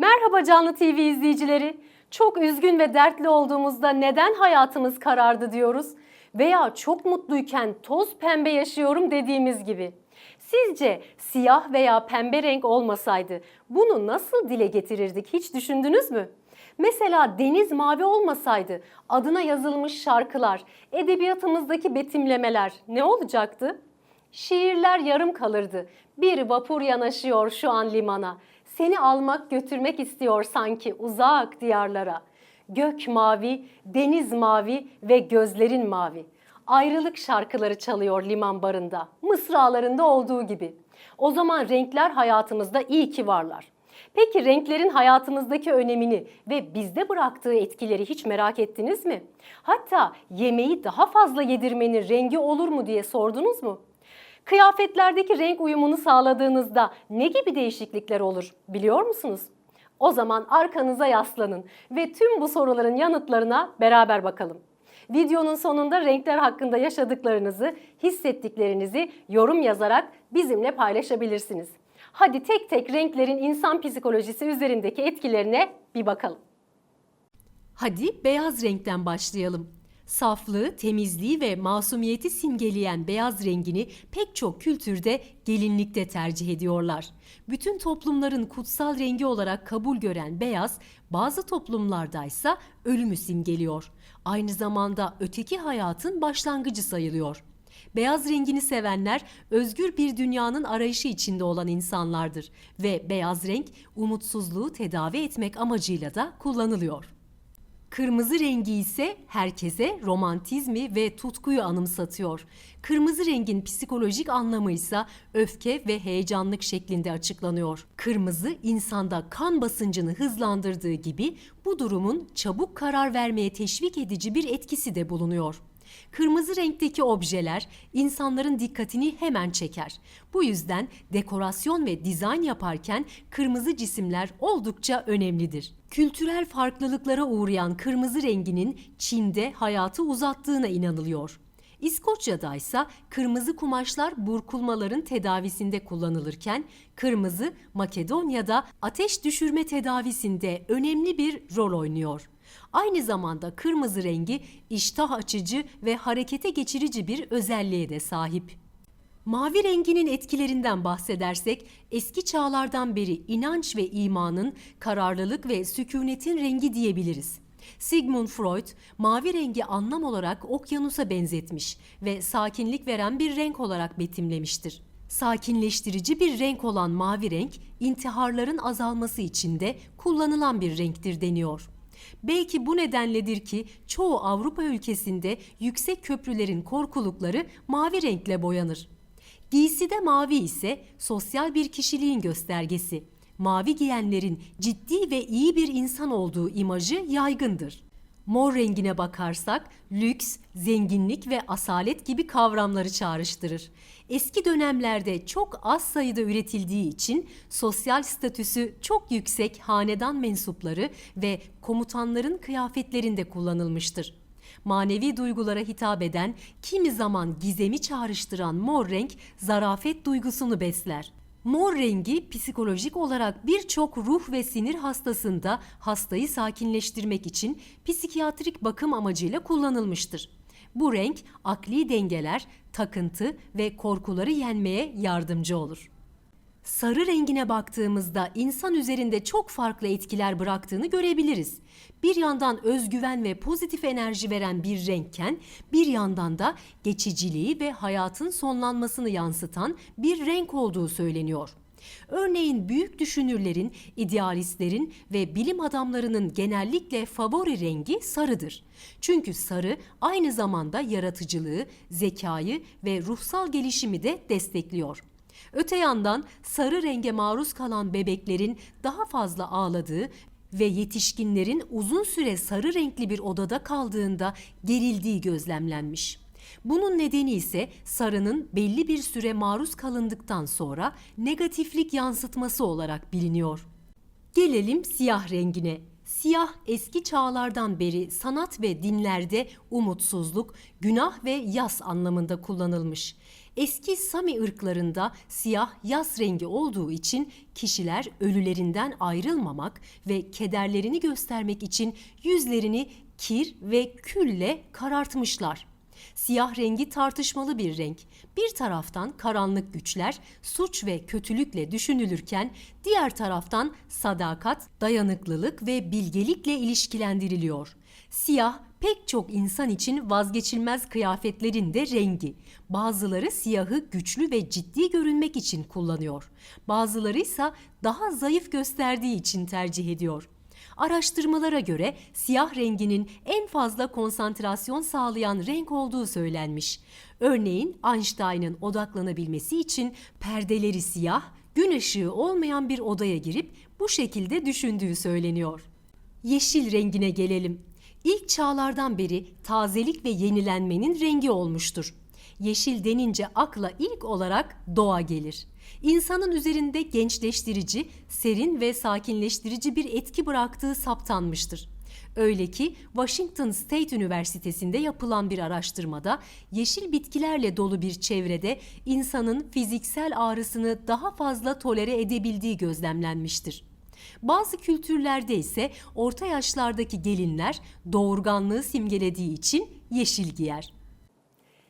Merhaba Canlı TV izleyicileri. Çok üzgün ve dertli olduğumuzda neden hayatımız karardı diyoruz? Veya çok mutluyken toz pembe yaşıyorum dediğimiz gibi. Sizce siyah veya pembe renk olmasaydı bunu nasıl dile getirirdik hiç düşündünüz mü? Mesela deniz mavi olmasaydı adına yazılmış şarkılar, edebiyatımızdaki betimlemeler ne olacaktı? Şiirler yarım kalırdı. Bir vapur yanaşıyor şu an limana. Seni almak götürmek istiyor sanki uzak diyarlara. Gök mavi, deniz mavi ve gözlerin mavi. Ayrılık şarkıları çalıyor liman barında. Mısralarında olduğu gibi. O zaman renkler hayatımızda iyi ki varlar. Peki renklerin hayatımızdaki önemini ve bizde bıraktığı etkileri hiç merak ettiniz mi? Hatta yemeği daha fazla yedirmenin rengi olur mu diye sordunuz mu? Kıyafetlerdeki renk uyumunu sağladığınızda ne gibi değişiklikler olur biliyor musunuz? O zaman arkanıza yaslanın ve tüm bu soruların yanıtlarına beraber bakalım. Videonun sonunda renkler hakkında yaşadıklarınızı, hissettiklerinizi yorum yazarak bizimle paylaşabilirsiniz. Hadi tek tek renklerin insan psikolojisi üzerindeki etkilerine bir bakalım. Hadi beyaz renkten başlayalım. Saflığı, temizliği ve masumiyeti simgeleyen beyaz rengini pek çok kültürde gelinlikte tercih ediyorlar. Bütün toplumların kutsal rengi olarak kabul gören beyaz, bazı toplumlardaysa ölümü simgeliyor. Aynı zamanda öteki hayatın başlangıcı sayılıyor. Beyaz rengini sevenler özgür bir dünyanın arayışı içinde olan insanlardır ve beyaz renk umutsuzluğu tedavi etmek amacıyla da kullanılıyor. Kırmızı rengi ise herkese romantizmi ve tutkuyu anımsatıyor. Kırmızı rengin psikolojik anlamı ise öfke ve heyecanlık şeklinde açıklanıyor. Kırmızı insanda kan basıncını hızlandırdığı gibi bu durumun çabuk karar vermeye teşvik edici bir etkisi de bulunuyor. Kırmızı renkteki objeler insanların dikkatini hemen çeker. Bu yüzden dekorasyon ve dizayn yaparken kırmızı cisimler oldukça önemlidir. Kültürel farklılıklara uğrayan kırmızı renginin Çin'de hayatı uzattığına inanılıyor. İskoçya'da ise kırmızı kumaşlar burkulmaların tedavisinde kullanılırken kırmızı Makedonya'da ateş düşürme tedavisinde önemli bir rol oynuyor. Aynı zamanda kırmızı rengi iştah açıcı ve harekete geçirici bir özelliğe de sahip. Mavi renginin etkilerinden bahsedersek eski çağlardan beri inanç ve imanın, kararlılık ve sükunetin rengi diyebiliriz. Sigmund Freud mavi rengi anlam olarak okyanusa benzetmiş ve sakinlik veren bir renk olarak betimlemiştir. Sakinleştirici bir renk olan mavi renk intiharların azalması için de kullanılan bir renktir deniyor. Belki bu nedenledir ki çoğu Avrupa ülkesinde yüksek köprülerin korkulukları mavi renkle boyanır. Giyside mavi ise sosyal bir kişiliğin göstergesi. Mavi giyenlerin ciddi ve iyi bir insan olduğu imajı yaygındır. Mor rengine bakarsak lüks, zenginlik ve asalet gibi kavramları çağrıştırır. Eski dönemlerde çok az sayıda üretildiği için sosyal statüsü çok yüksek hanedan mensupları ve komutanların kıyafetlerinde kullanılmıştır. Manevi duygulara hitap eden, kimi zaman gizemi çağrıştıran mor renk zarafet duygusunu besler. Mor rengi psikolojik olarak birçok ruh ve sinir hastasında hastayı sakinleştirmek için psikiyatrik bakım amacıyla kullanılmıştır. Bu renk akli dengeler, takıntı ve korkuları yenmeye yardımcı olur. Sarı rengine baktığımızda insan üzerinde çok farklı etkiler bıraktığını görebiliriz. Bir yandan özgüven ve pozitif enerji veren bir renkken bir yandan da geçiciliği ve hayatın sonlanmasını yansıtan bir renk olduğu söyleniyor. Örneğin büyük düşünürlerin, idealistlerin ve bilim adamlarının genellikle favori rengi sarıdır. Çünkü sarı aynı zamanda yaratıcılığı, zekayı ve ruhsal gelişimi de destekliyor. Öte yandan sarı renge maruz kalan bebeklerin daha fazla ağladığı ve yetişkinlerin uzun süre sarı renkli bir odada kaldığında gerildiği gözlemlenmiş. Bunun nedeni ise sarının belli bir süre maruz kalındıktan sonra negatiflik yansıtması olarak biliniyor. Gelelim siyah rengine. Siyah eski çağlardan beri sanat ve dinlerde umutsuzluk, günah ve yas anlamında kullanılmış. Eski Sami ırklarında siyah yas rengi olduğu için kişiler ölülerinden ayrılmamak ve kederlerini göstermek için yüzlerini kir ve külle karartmışlar. Siyah rengi tartışmalı bir renk. Bir taraftan karanlık güçler, suç ve kötülükle düşünülürken diğer taraftan sadakat, dayanıklılık ve bilgelikle ilişkilendiriliyor. Siyah pek çok insan için vazgeçilmez kıyafetlerin de rengi. Bazıları siyahı güçlü ve ciddi görünmek için kullanıyor. Bazıları ise daha zayıf gösterdiği için tercih ediyor. Araştırmalara göre siyah renginin en fazla konsantrasyon sağlayan renk olduğu söylenmiş. Örneğin Einstein'ın odaklanabilmesi için perdeleri siyah, gün ışığı olmayan bir odaya girip bu şekilde düşündüğü söyleniyor. Yeşil rengine gelelim. İlk çağlardan beri tazelik ve yenilenmenin rengi olmuştur. Yeşil denince akla ilk olarak doğa gelir. İnsanın üzerinde gençleştirici, serin ve sakinleştirici bir etki bıraktığı saptanmıştır. Öyle ki Washington State Üniversitesi'nde yapılan bir araştırmada yeşil bitkilerle dolu bir çevrede insanın fiziksel ağrısını daha fazla tolere edebildiği gözlemlenmiştir. Bazı kültürlerde ise orta yaşlardaki gelinler doğurganlığı simgelediği için yeşil giyer.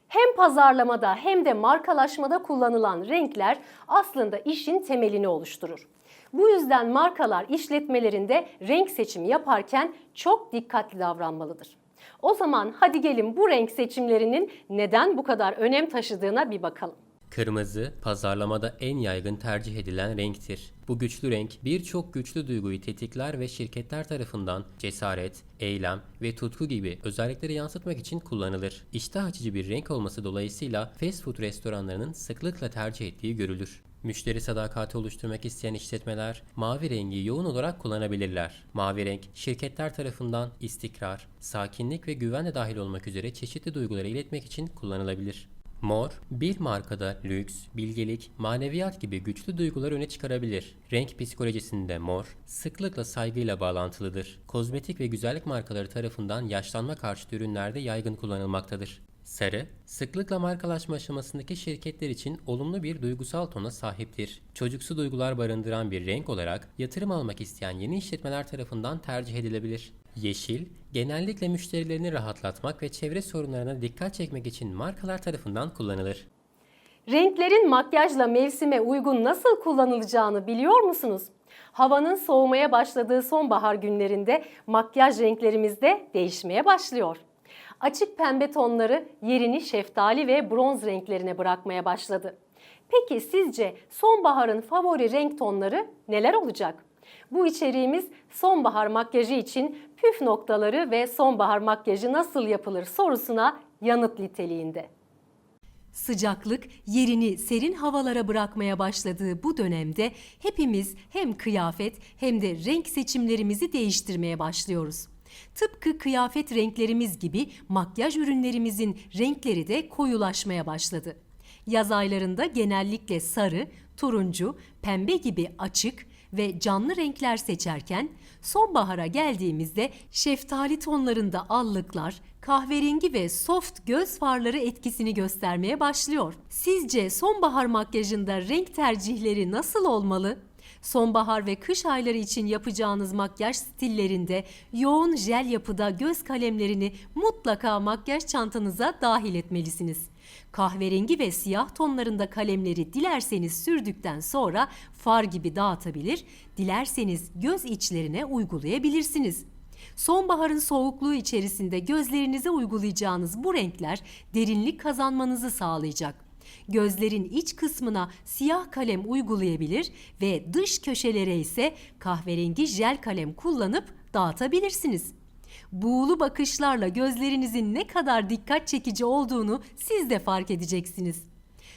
Hem pazarlamada hem de markalaşmada kullanılan renkler aslında işin temelini oluşturur. Bu yüzden markalar işletmelerinde renk seçimi yaparken çok dikkatli davranmalıdır. O zaman hadi gelin bu renk seçimlerinin neden bu kadar önem taşıdığına bir bakalım. Kırmızı, pazarlamada en yaygın tercih edilen renktir. Bu güçlü renk birçok güçlü duyguyu tetikler ve şirketler tarafından cesaret, eylem ve tutku gibi özellikleri yansıtmak için kullanılır. İştah açıcı bir renk olması dolayısıyla fast food restoranlarının sıklıkla tercih ettiği görülür. Müşteri sadakati oluşturmak isteyen işletmeler mavi rengi yoğun olarak kullanabilirler. Mavi renk şirketler tarafından istikrar, sakinlik ve güven de dahil olmak üzere çeşitli duyguları iletmek için kullanılabilir. Mor, bir markada lüks, bilgelik, maneviyat gibi güçlü duyguları öne çıkarabilir. Renk psikolojisinde mor, sıklıkla saygıyla bağlantılıdır. Kozmetik ve güzellik markaları tarafından yaşlanma karşıtı ürünlerde yaygın kullanılmaktadır. Sarı, sıklıkla markalaşma aşamasındaki şirketler için olumlu bir duygusal tona sahiptir. Çocuksu duygular barındıran bir renk olarak yatırım almak isteyen yeni işletmeler tarafından tercih edilebilir. Yeşil, genellikle müşterilerini rahatlatmak ve çevre sorunlarına dikkat çekmek için markalar tarafından kullanılır. Renklerin makyajla mevsime uygun nasıl kullanılacağını biliyor musunuz? Havanın soğumaya başladığı sonbahar günlerinde makyaj renklerimiz de değişmeye başlıyor. Açık pembe tonları yerini şeftali ve bronz renklerine bırakmaya başladı. Peki sizce sonbaharın favori renk tonları neler olacak? Bu içeriğimiz sonbahar makyajı için püf noktaları ve sonbahar makyajı nasıl yapılır sorusuna yanıt niteliğinde. Sıcaklık yerini serin havalara bırakmaya başladığı bu dönemde hepimiz hem kıyafet hem de renk seçimlerimizi değiştirmeye başlıyoruz. Tıpkı kıyafet renklerimiz gibi makyaj ürünlerimizin renkleri de koyulaşmaya başladı. Yaz aylarında genellikle sarı, turuncu, pembe gibi açık ve canlı renkler seçerken sonbahara geldiğimizde şeftali tonlarında allıklar, kahverengi ve soft göz farları etkisini göstermeye başlıyor. Sizce sonbahar makyajında renk tercihleri nasıl olmalı? Sonbahar ve kış ayları için yapacağınız makyaj stillerinde yoğun jel yapıda göz kalemlerini mutlaka makyaj çantanıza dahil etmelisiniz. Kahverengi ve siyah tonlarında kalemleri dilerseniz sürdükten sonra far gibi dağıtabilir, dilerseniz göz içlerine uygulayabilirsiniz. Sonbaharın soğukluğu içerisinde gözlerinize uygulayacağınız bu renkler derinlik kazanmanızı sağlayacak. Gözlerin iç kısmına siyah kalem uygulayabilir ve dış köşelere ise kahverengi jel kalem kullanıp dağıtabilirsiniz. Buğulu bakışlarla gözlerinizin ne kadar dikkat çekici olduğunu siz de fark edeceksiniz.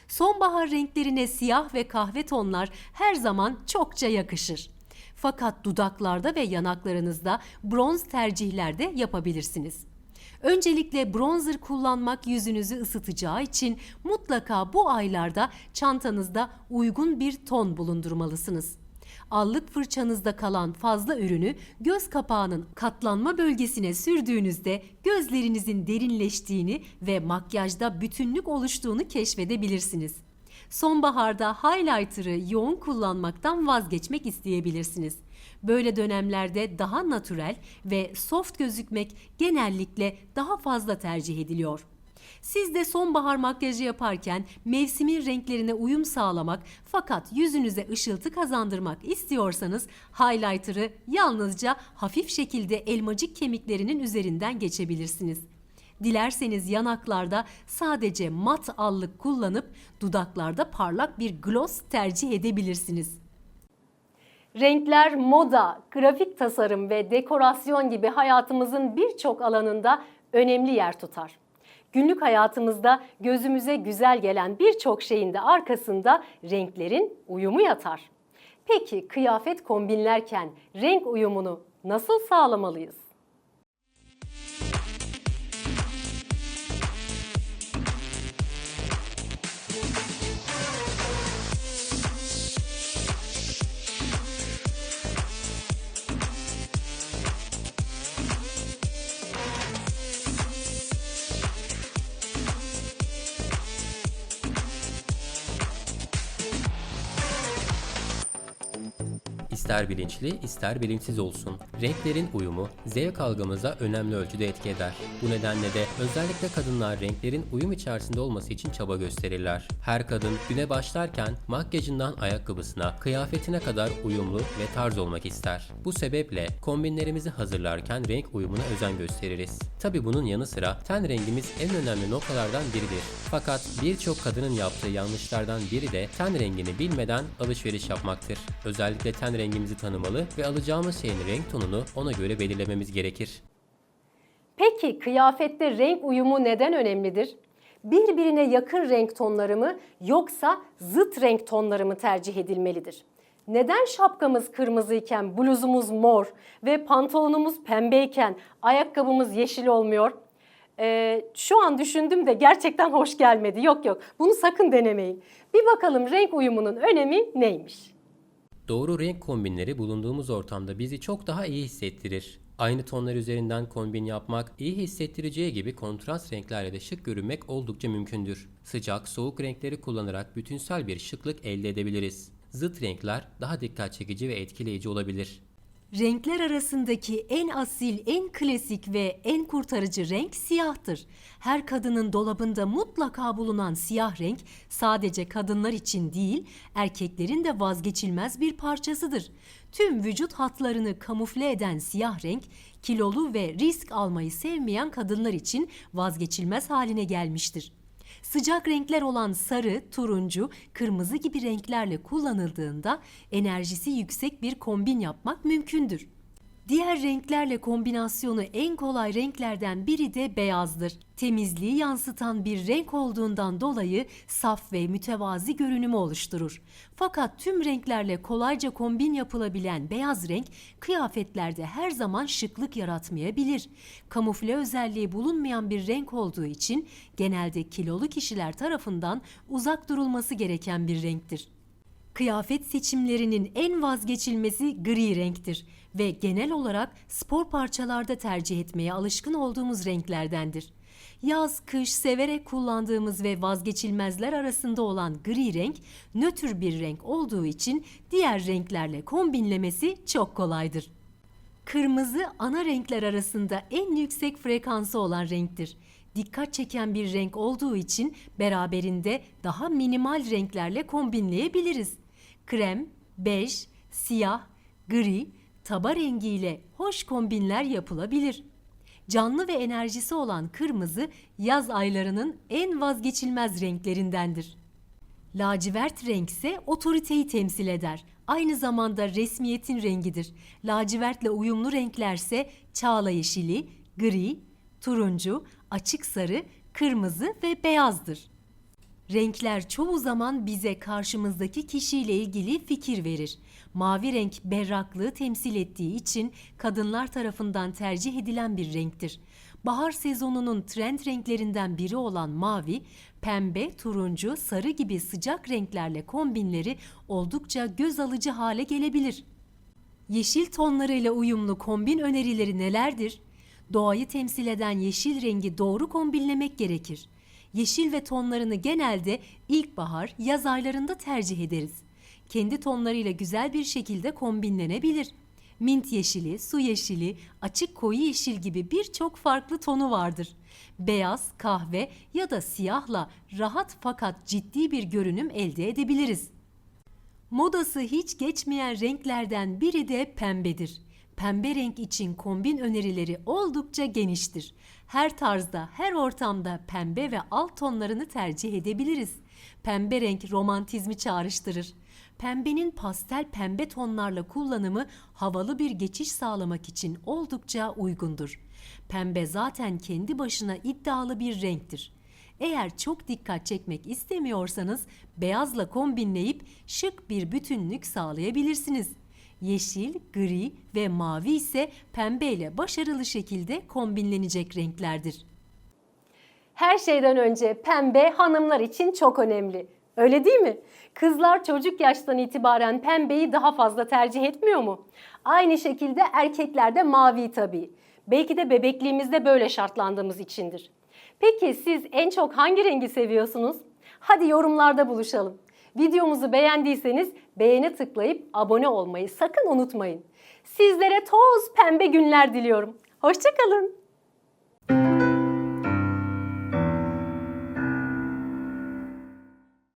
Sonbahar renklerine siyah ve kahve tonlar her zaman çokça yakışır. Fakat dudaklarda ve yanaklarınızda bronz tercihler de yapabilirsiniz. Öncelikle bronzer kullanmak yüzünüzü ısıtacağı için mutlaka bu aylarda çantanızda uygun bir ton bulundurmalısınız. Allık fırçanızda kalan fazla ürünü göz kapağının katlanma bölgesine sürdüğünüzde gözlerinizin derinleştiğini ve makyajda bütünlük oluştuğunu keşfedebilirsiniz. Sonbaharda highlighter'ı yoğun kullanmaktan vazgeçmek isteyebilirsiniz. Böyle dönemlerde daha natürel ve soft gözükmek genellikle daha fazla tercih ediliyor. Siz de sonbahar makyajı yaparken mevsimin renklerine uyum sağlamak fakat yüzünüze ışıltı kazandırmak istiyorsanız highlighter'ı yalnızca hafif şekilde elmacık kemiklerinin üzerinden geçebilirsiniz. Dilerseniz yanaklarda sadece mat allık kullanıp dudaklarda parlak bir gloss tercih edebilirsiniz. Renkler moda, grafik tasarım ve dekorasyon gibi hayatımızın birçok alanında önemli yer tutar. Günlük hayatımızda gözümüze güzel gelen birçok şeyin de arkasında renklerin uyumu yatar. Peki kıyafet kombinlerken renk uyumunu nasıl sağlamalıyız? İster bilinçli, ister bilinçsiz olsun. Renklerin uyumu zevk algımıza önemli ölçüde etki eder. Bu nedenle de özellikle kadınlar renklerin uyum içerisinde olması için çaba gösterirler. Her kadın güne başlarken makyajından ayakkabısına, kıyafetine kadar uyumlu ve tarz olmak ister. Bu sebeple kombinlerimizi hazırlarken renk uyumuna özen gösteririz. Tabi bunun yanı sıra ten rengimiz en önemli noktalardan biridir. Fakat birçok kadının yaptığı yanlışlardan biri de ten rengini bilmeden alışveriş yapmaktır. Özellikle ten rengimizi tanımalı ve alacağımız şeyin renk tonunu ona göre belirlememiz gerekir. Peki kıyafette renk uyumu neden önemlidir? Birbirine yakın renk tonları mı yoksa zıt renk tonları mı tercih edilmelidir? Neden şapkamız kırmızıyken bluzumuz mor ve pantolonumuz pembeyken ayakkabımız yeşil olmuyor? Ee, şu an düşündüm de gerçekten hoş gelmedi. Yok yok bunu sakın denemeyin. Bir bakalım renk uyumunun önemi neymiş? Doğru renk kombinleri bulunduğumuz ortamda bizi çok daha iyi hissettirir. Aynı tonlar üzerinden kombin yapmak, iyi hissettireceği gibi kontrast renklerle de şık görünmek oldukça mümkündür. Sıcak, soğuk renkleri kullanarak bütünsel bir şıklık elde edebiliriz. Zıt renkler daha dikkat çekici ve etkileyici olabilir. Renkler arasındaki en asil, en klasik ve en kurtarıcı renk siyahtır. Her kadının dolabında mutlaka bulunan siyah renk sadece kadınlar için değil, erkeklerin de vazgeçilmez bir parçasıdır. Tüm vücut hatlarını kamufle eden siyah renk, kilolu ve risk almayı sevmeyen kadınlar için vazgeçilmez haline gelmiştir. Sıcak renkler olan sarı, turuncu, kırmızı gibi renklerle kullanıldığında enerjisi yüksek bir kombin yapmak mümkündür. Diğer renklerle kombinasyonu en kolay renklerden biri de beyazdır. Temizliği yansıtan bir renk olduğundan dolayı saf ve mütevazi görünümü oluşturur. Fakat tüm renklerle kolayca kombin yapılabilen beyaz renk kıyafetlerde her zaman şıklık yaratmayabilir. Kamufle özelliği bulunmayan bir renk olduğu için genelde kilolu kişiler tarafından uzak durulması gereken bir renktir. Kıyafet seçimlerinin en vazgeçilmezi gri renktir ve genel olarak spor parçalarda tercih etmeye alışkın olduğumuz renklerdendir. Yaz, kış severek kullandığımız ve vazgeçilmezler arasında olan gri renk nötr bir renk olduğu için diğer renklerle kombinlemesi çok kolaydır. Kırmızı ana renkler arasında en yüksek frekansı olan renktir. Dikkat çeken bir renk olduğu için beraberinde daha minimal renklerle kombinleyebiliriz. Krem, bej, siyah, gri, taba rengiyle hoş kombinler yapılabilir. Canlı ve enerjisi olan kırmızı yaz aylarının en vazgeçilmez renklerindendir. Lacivert renk ise otoriteyi temsil eder. Aynı zamanda resmiyetin rengidir. Lacivertle uyumlu renklerse çağla yeşili, gri, turuncu, açık sarı, kırmızı ve beyazdır. Renkler çoğu zaman bize karşımızdaki kişiyle ilgili fikir verir. Mavi renk berraklığı temsil ettiği için kadınlar tarafından tercih edilen bir renktir. Bahar sezonunun trend renklerinden biri olan mavi, pembe, turuncu, sarı gibi sıcak renklerle kombinleri oldukça göz alıcı hale gelebilir. Yeşil tonlarıyla uyumlu kombin önerileri nelerdir? Doğayı temsil eden yeşil rengi doğru kombinlemek gerekir. Yeşil ve tonlarını genelde ilkbahar, yaz aylarında tercih ederiz. Kendi tonlarıyla güzel bir şekilde kombinlenebilir. Mint yeşili, su yeşili, açık koyu yeşil gibi birçok farklı tonu vardır. Beyaz, kahve ya da siyahla rahat fakat ciddi bir görünüm elde edebiliriz. Modası hiç geçmeyen renklerden biri de pembedir. Pembe renk için kombin önerileri oldukça geniştir. Her tarzda, her ortamda pembe ve alt tonlarını tercih edebiliriz. Pembe renk romantizmi çağrıştırır. Pembenin pastel pembe tonlarla kullanımı havalı bir geçiş sağlamak için oldukça uygundur. Pembe zaten kendi başına iddialı bir renktir. Eğer çok dikkat çekmek istemiyorsanız beyazla kombinleyip şık bir bütünlük sağlayabilirsiniz. Yeşil, gri ve mavi ise pembe ile başarılı şekilde kombinlenecek renklerdir. Her şeyden önce pembe hanımlar için çok önemli. Öyle değil mi? Kızlar çocuk yaştan itibaren pembeyi daha fazla tercih etmiyor mu? Aynı şekilde erkekler de mavi tabii. Belki de bebekliğimizde böyle şartlandığımız içindir. Peki siz en çok hangi rengi seviyorsunuz? Hadi yorumlarda buluşalım. Videomuzu beğendiyseniz beğene tıklayıp abone olmayı sakın unutmayın. Sizlere toz pembe günler diliyorum. Hoşçakalın.